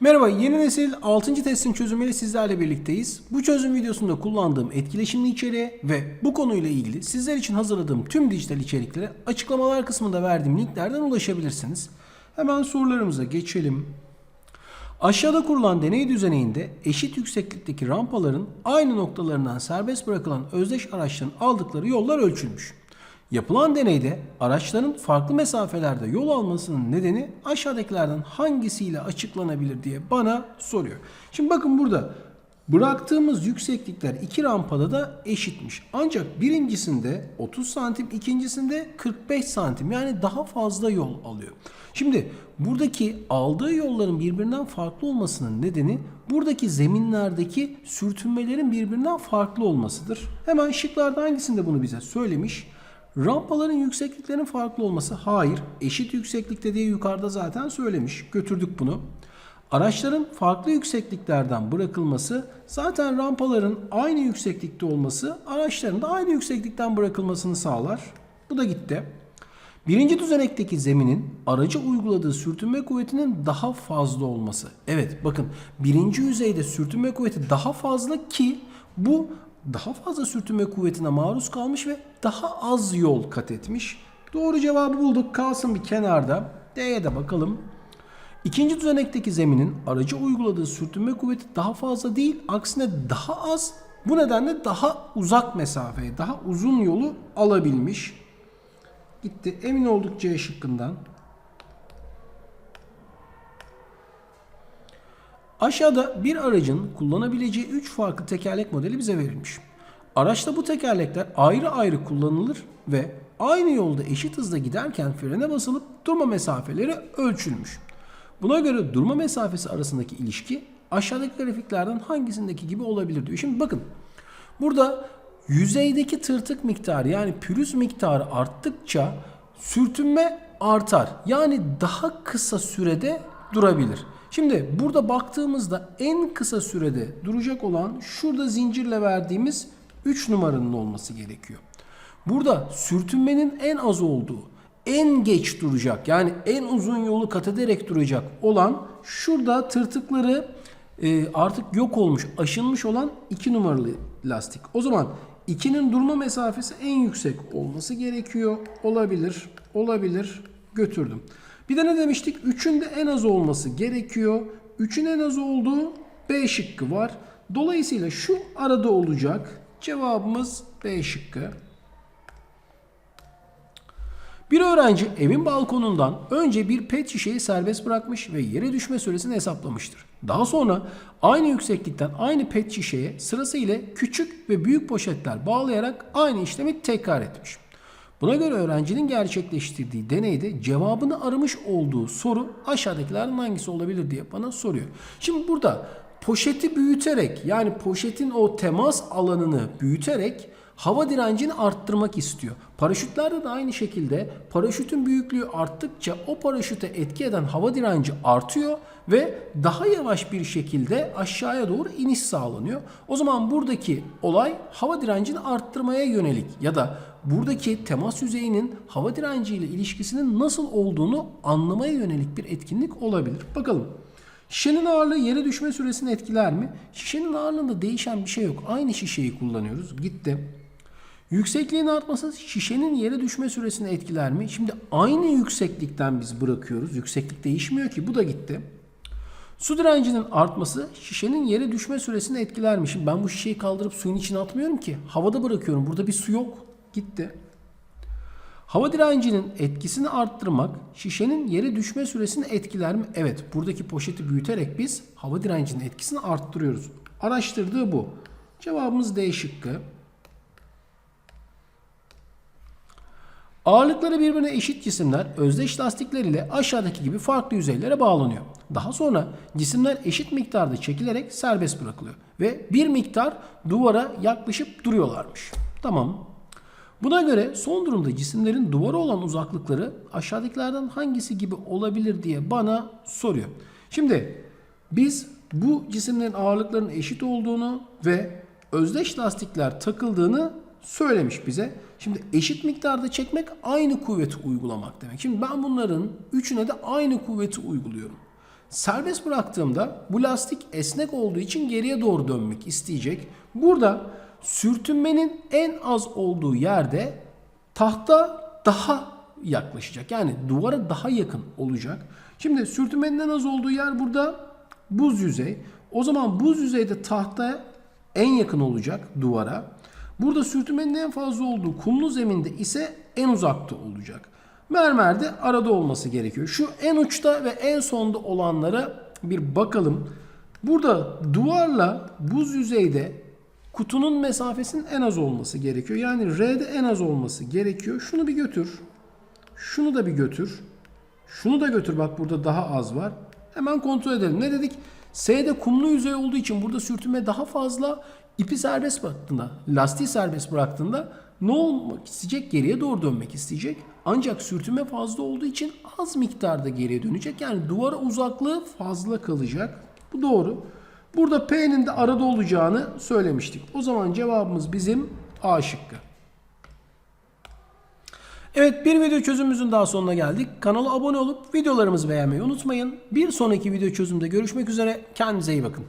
Merhaba, yeni nesil 6. testin çözümüyle sizlerle birlikteyiz. Bu çözüm videosunda kullandığım etkileşimli içeriğe ve bu konuyla ilgili sizler için hazırladığım tüm dijital içeriklere açıklamalar kısmında verdiğim linklerden ulaşabilirsiniz. Hemen sorularımıza geçelim. Aşağıda kurulan deney düzeninde eşit yükseklikteki rampaların aynı noktalarından serbest bırakılan özdeş araçların aldıkları yollar ölçülmüş. Yapılan deneyde araçların farklı mesafelerde yol almasının nedeni aşağıdakilerden hangisiyle açıklanabilir diye bana soruyor. Şimdi bakın burada bıraktığımız yükseklikler iki rampada da eşitmiş. Ancak birincisinde 30 santim, ikincisinde 45 santim yani daha fazla yol alıyor. Şimdi buradaki aldığı yolların birbirinden farklı olmasının nedeni buradaki zeminlerdeki sürtünmelerin birbirinden farklı olmasıdır. Hemen şıklarda hangisinde bunu bize söylemiş? Rampaların yüksekliklerinin farklı olması hayır. Eşit yükseklikte diye yukarıda zaten söylemiş. Götürdük bunu. Araçların farklı yüksekliklerden bırakılması zaten rampaların aynı yükseklikte olması araçların da aynı yükseklikten bırakılmasını sağlar. Bu da gitti. Birinci düzenekteki zeminin araca uyguladığı sürtünme kuvvetinin daha fazla olması. Evet bakın birinci yüzeyde sürtünme kuvveti daha fazla ki bu daha fazla sürtünme kuvvetine maruz kalmış ve daha az yol kat etmiş. Doğru cevabı bulduk. Kalsın bir kenarda. D'ye de bakalım. İkinci düzenekteki zeminin araca uyguladığı sürtünme kuvveti daha fazla değil, aksine daha az. Bu nedenle daha uzak mesafeyi, daha uzun yolu alabilmiş. Gitti. Emin olduk C şıkkından. Aşağıda bir aracın kullanabileceği 3 farklı tekerlek modeli bize verilmiş. Araçta bu tekerlekler ayrı ayrı kullanılır ve aynı yolda eşit hızda giderken frene basılıp durma mesafeleri ölçülmüş. Buna göre durma mesafesi arasındaki ilişki aşağıdaki grafiklerden hangisindeki gibi olabilir diyor. Şimdi bakın burada yüzeydeki tırtık miktarı yani pürüz miktarı arttıkça sürtünme artar. Yani daha kısa sürede durabilir. Şimdi burada baktığımızda en kısa sürede duracak olan şurada zincirle verdiğimiz 3 numaranın olması gerekiyor. Burada sürtünmenin en az olduğu, en geç duracak yani en uzun yolu kat ederek duracak olan şurada tırtıkları e, artık yok olmuş, aşınmış olan 2 numaralı lastik. O zaman 2'nin durma mesafesi en yüksek olması gerekiyor. Olabilir, olabilir. Götürdüm. Bir de ne demiştik? 3'ün de en az olması gerekiyor. 3'ün en az olduğu B şıkkı var. Dolayısıyla şu arada olacak. Cevabımız B şıkkı. Bir öğrenci evin balkonundan önce bir pet şişeyi serbest bırakmış ve yere düşme süresini hesaplamıştır. Daha sonra aynı yükseklikten aynı pet şişeye sırasıyla küçük ve büyük poşetler bağlayarak aynı işlemi tekrar etmiş. Buna göre öğrencinin gerçekleştirdiği deneyde cevabını aramış olduğu soru aşağıdakilerden hangisi olabilir diye bana soruyor. Şimdi burada poşeti büyüterek yani poşetin o temas alanını büyüterek hava direncini arttırmak istiyor. Paraşütlerde de aynı şekilde paraşütün büyüklüğü arttıkça o paraşüte etki eden hava direnci artıyor ve daha yavaş bir şekilde aşağıya doğru iniş sağlanıyor. O zaman buradaki olay hava direncini arttırmaya yönelik ya da buradaki temas yüzeyinin hava direnciyle ilişkisinin nasıl olduğunu anlamaya yönelik bir etkinlik olabilir. Bakalım. Şişenin ağırlığı yere düşme süresini etkiler mi? Şişenin ağırlığında değişen bir şey yok. Aynı şişeyi kullanıyoruz. Gitti. Yüksekliğin artması şişenin yere düşme süresini etkiler mi? Şimdi aynı yükseklikten biz bırakıyoruz. Yükseklik değişmiyor ki. Bu da gitti. Su direncinin artması şişenin yere düşme süresini etkiler mi? Şimdi ben bu şişeyi kaldırıp suyun içine atmıyorum ki. Havada bırakıyorum. Burada bir su yok. Gitti. Hava direncinin etkisini arttırmak şişenin yere düşme süresini etkiler mi? Evet. Buradaki poşeti büyüterek biz hava direncinin etkisini arttırıyoruz. Araştırdığı bu. Cevabımız D şıkkı. Ağırlıkları birbirine eşit cisimler özdeş lastikler ile aşağıdaki gibi farklı yüzeylere bağlanıyor. Daha sonra cisimler eşit miktarda çekilerek serbest bırakılıyor ve bir miktar duvara yaklaşıp duruyorlarmış. Tamam. Buna göre son durumda cisimlerin duvara olan uzaklıkları aşağıdakilerden hangisi gibi olabilir diye bana soruyor. Şimdi biz bu cisimlerin ağırlıklarının eşit olduğunu ve özdeş lastikler takıldığını söylemiş bize. Şimdi eşit miktarda çekmek aynı kuvveti uygulamak demek. Şimdi ben bunların üçüne de aynı kuvveti uyguluyorum. Serbest bıraktığımda bu lastik esnek olduğu için geriye doğru dönmek isteyecek. Burada sürtünmenin en az olduğu yerde tahta daha yaklaşacak. Yani duvara daha yakın olacak. Şimdi sürtünmenin en az olduğu yer burada buz yüzey. O zaman buz yüzeyde tahta en yakın olacak duvara. Burada sürtünmenin en fazla olduğu kumlu zeminde ise en uzakta olacak. Mermerde arada olması gerekiyor. Şu en uçta ve en sonda olanlara bir bakalım. Burada duvarla buz yüzeyde kutunun mesafesinin en az olması gerekiyor. Yani R'de en az olması gerekiyor. Şunu bir götür. Şunu da bir götür. Şunu da götür bak burada daha az var. Hemen kontrol edelim. Ne dedik? S'de kumlu yüzey olduğu için burada sürtünme daha fazla. İpi serbest bıraktığında, lastiği serbest bıraktığında ne olmak isteyecek? Geriye doğru dönmek isteyecek. Ancak sürtünme fazla olduğu için az miktarda geriye dönecek. Yani duvara uzaklığı fazla kalacak. Bu doğru. Burada P'nin de arada olacağını söylemiştik. O zaman cevabımız bizim A şıkkı. Evet bir video çözümümüzün daha sonuna geldik. Kanala abone olup videolarımızı beğenmeyi unutmayın. Bir sonraki video çözümde görüşmek üzere. Kendinize iyi bakın.